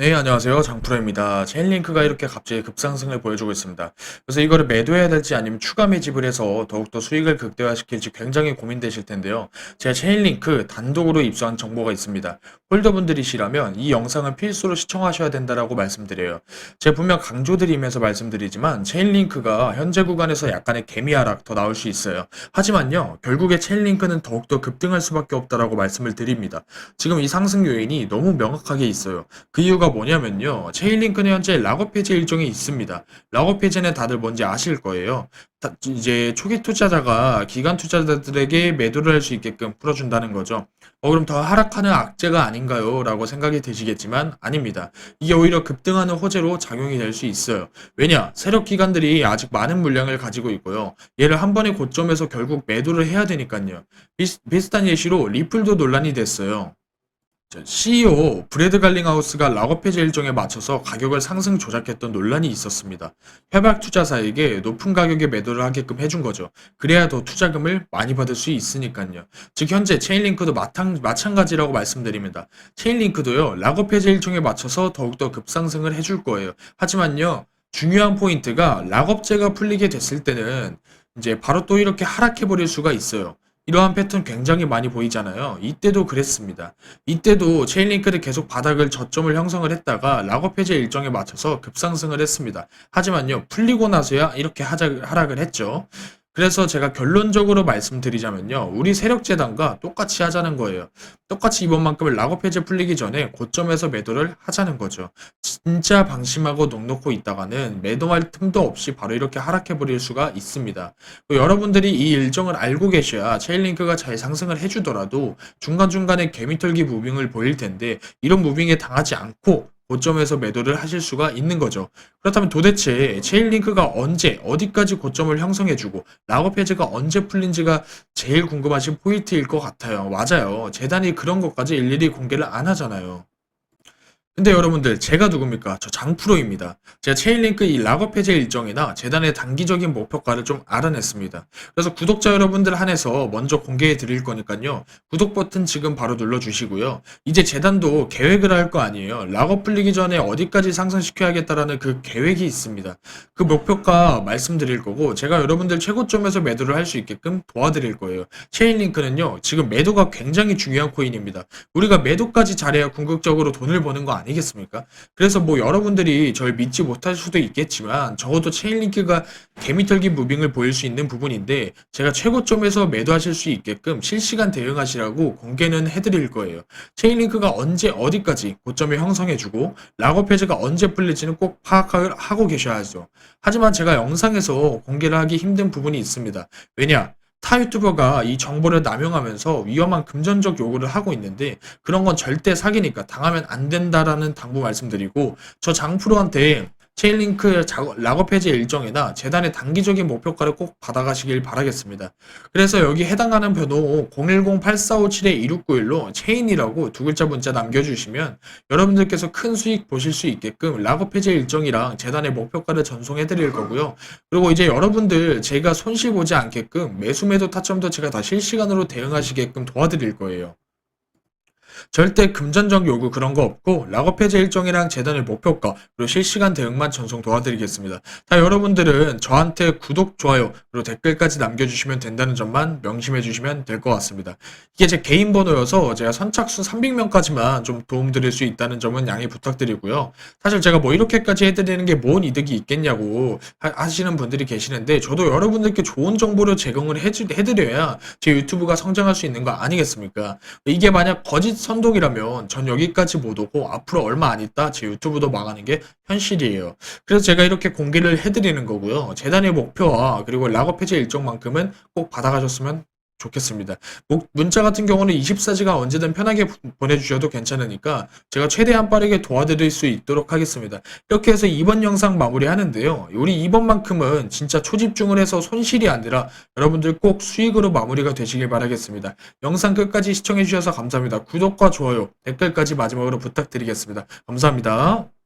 네, 안녕하세요. 장프로입니다. 체인링크가 이렇게 갑자기 급상승을 보여주고 있습니다. 그래서 이거를 매도해야 될지 아니면 추가 매집을 해서 더욱더 수익을 극대화시킬지 굉장히 고민되실 텐데요. 제가 체인링크 단독으로 입수한 정보가 있습니다. 홀더분들이시라면 이 영상은 필수로 시청하셔야 된다라고 말씀드려요. 제가 분명 강조드리면서 말씀드리지만 체인링크가 현재 구간에서 약간의 개미 하락 더 나올 수 있어요. 하지만요, 결국에 체인링크는 더욱더 급등할 수밖에 없다라고 말씀을 드립니다. 지금 이 상승 요인이 너무 명확하게 있어요. 그 이유가 뭐냐면요. 체인링크는 현재 락업 해제 일정이 있습니다. 락업 해제는 다들 뭔지 아실 거예요. 다- 이제 초기 투자자가 기간 투자자들에게 매도를 할 수 있게끔 풀어준다는 거죠. 어, 그럼 더 하락하는 악재가 아닌가요? 라고 생각이 드시겠지만 아닙니다. 이게 오히려 급등하는 호재로 작용이 될 수 있어요. 왜냐? 세력 기관들이 아직 많은 물량을 가지고 있고요. 얘를 한 번의 고점에서 결국 매도를 해야 되니까요. 비슷, 비슷한 예시로 리플도 논란이 됐어요. 자, CEO 브래드 갈링하우스가 락업 해제 일정에 맞춰서 가격을 상승 조작했던 논란이 있었습니다. 협약 투자사에게 높은 가격에 매도를 하게끔 해준 거죠. 그래야 더 투자금을 많이 받을 수 있으니까요. 즉 현재 체인링크도 마탕, 마찬가지라고 말씀드립니다. 체인링크도요. 락업 해제 일정에 맞춰서 더욱더 급상승을 해줄 거예요. 하지만요. 중요한 포인트가 락업제가 풀리게 됐을 때는 이제 바로 또 이렇게 하락해 버릴 수가 있어요. 이러한 패턴 굉장히 많이 보이잖아요. 이때도 그랬습니다. 이때도 체인링크를 계속 바닥을 저점을 형성을 했다가 락업 해제 일정에 맞춰서 급상승을 했습니다. 하지만요, 풀리고 나서야 이렇게 하락을 했죠. 그래서 제가 결론적으로 말씀드리자면요, 우리 세력재단과 똑같이 하자는 거예요. 똑같이 이번만큼은 락업 해제 풀리기 전에 고점에서 매도를 하자는 거죠. 진짜 방심하고 넉넉고 있다가는 매도할 틈도 없이 바로 이렇게 하락해 버릴 수가 있습니다. 또 여러분들이 이 일정을 알고 계셔야 체인링크가 잘 상승을 해주더라도 중간중간에 개미털기 무빙을 보일 텐데 이런 무빙에 당하지 않고 고점에서 매도를 하실 수가 있는 거죠. 그렇다면 도대체 체인링크가 언제 어디까지 고점을 형성해주고 락업 해제가 언제 풀린지가 제일 궁금하신 포인트일 것 같아요. 맞아요. 재단이 그런 것까지 일일이 공개를 안 하잖아요. 근데 여러분들 제가 누굽니까? 저 장프로입니다. 제가 체인링크 이 락업 해제 일정이나 재단의 단기적인 목표가를 좀 알아냈습니다. 그래서 구독자 여러분들 한해서 먼저 공개해 드릴 거니까요. 구독 버튼 지금 바로 눌러 주시고요. 이제 재단도 계획을 할 거 아니에요. 락업 풀리기 전에 어디까지 상승시켜야겠다라는 그 계획이 있습니다. 그 목표가 말씀드릴 거고 제가 여러분들 최고점에서 매도를 할 수 있게끔 도와드릴 거예요. 체인링크는요. 지금 매도가 굉장히 중요한 코인입니다. 우리가 매도까지 잘해야 궁극적으로 돈을 버는 거 아니 겠습니까? 그래서 뭐 여러분들이 절 믿지 못할 수도 있겠지만 적어도 체인링크가 개미털기 무빙을 보일 수 있는 부분인데 제가 최고점에서 매도하실 수 있게끔 실시간 대응하시라고 공개는 해드릴 거예요. 체인링크가 언제 어디까지 고점을 형성해주고 락업 해제가 언제 풀릴지는 꼭 파악하고 계셔야죠. 하지만 제가 영상에서 공개를 하기 힘든 부분이 있습니다. 왜냐? 타 유튜버가 이 정보를 남용하면서 위험한 금전적 요구를 하고 있는데 그런 건 절대 사기니까 당하면 안 된다라는 당부 말씀드리고 저 장프로한테 체인링크 락업 해제 일정이나 재단의 단기적인 목표가를 꼭 받아가시길 바라겠습니다. 그래서 여기 해당하는 번호 010-8457-2691로 체인이라고 두 글자 문자 남겨주시면 여러분들께서 큰 수익 보실 수 있게끔 락업 해제 일정이랑 재단의 목표가를 전송해 드릴 거고요. 그리고 이제 여러분들 제가 손실 보지 않게끔 매수 매도 타점도 제가 다 실시간으로 대응하시게끔 도와드릴 거예요. 절대 금전적 요구 그런 거 없고 락업 해제 일정이랑 재단의 목표가 그리고 실시간 대응만 전송 도와드리겠습니다. 다 여러분들은 저한테 구독, 좋아요 그리고 댓글까지 남겨주시면 된다는 점만 명심해 주시면 될 것 같습니다. 이게 제 개인 번호여서 제가 선착순 300명까지만 좀 도움드릴 수 있다는 점은 양해 부탁드리고요. 사실 제가 뭐 이렇게까지 해드리는 게 뭔 이득이 있겠냐고 하- 하시는 분들이 계시는데 저도 여러분들께 좋은 정보를 제공을 해드려야 제 유튜브가 성장할 수 있는 거 아니겠습니까? 이게 만약 거짓 선동이라면 전 여기까지 못 오고 앞으로 얼마 안 있다 제 유튜브도 망하는 게 현실이에요. 그래서 제가 이렇게 공개를 해드리는 거고요. 재단의 목표와 그리고 락업 해제 일정만큼은 꼭 받아가셨으면 좋겠습니다. 목- 문자 같은 경우는 24시간 언제든 편하게 보- 보내주셔도 괜찮으니까 제가 최대한 빠르게 도와드릴 수 있도록 하겠습니다. 이렇게 해서 이번 영상 마무리하는데요. 우리 이번만큼은 진짜 초집중을 해서 손실이 아니라 여러분들 꼭 수익으로 마무리가 되시길 바라겠습니다. 영상 끝까지 시청해주셔서 감사합니다. 구독과 좋아요, 댓글까지 마지막으로 부탁드리겠습니다. 감사합니다.